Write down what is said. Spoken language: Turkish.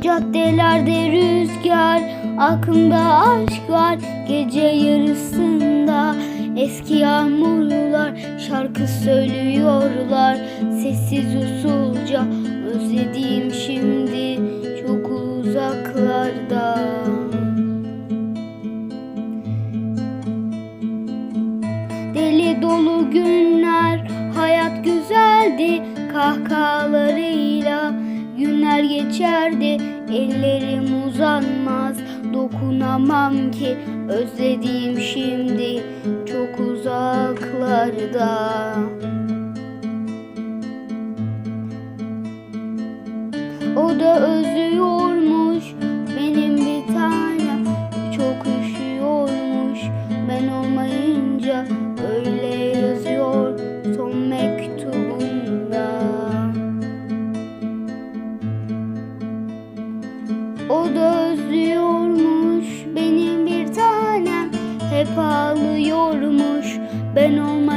Gecelerde rüzgar, aklımda aşk var. Gece yarısında eski yağmurlar Şarkı söylüyorlar. Sessiz usulca Özlediğim şimdi çok uzaklarda. Deli dolu günler, hayat güzeldi. Kahkahalarıyla Günler geçerdi, ellerim uzanmaz Dokunamam ki. Özlediğim şimdi çok uzaklarda. O da özlüyormuş O da özlüyormuş benim bir tanem Hep ağlıyormuş. Ben olmayınca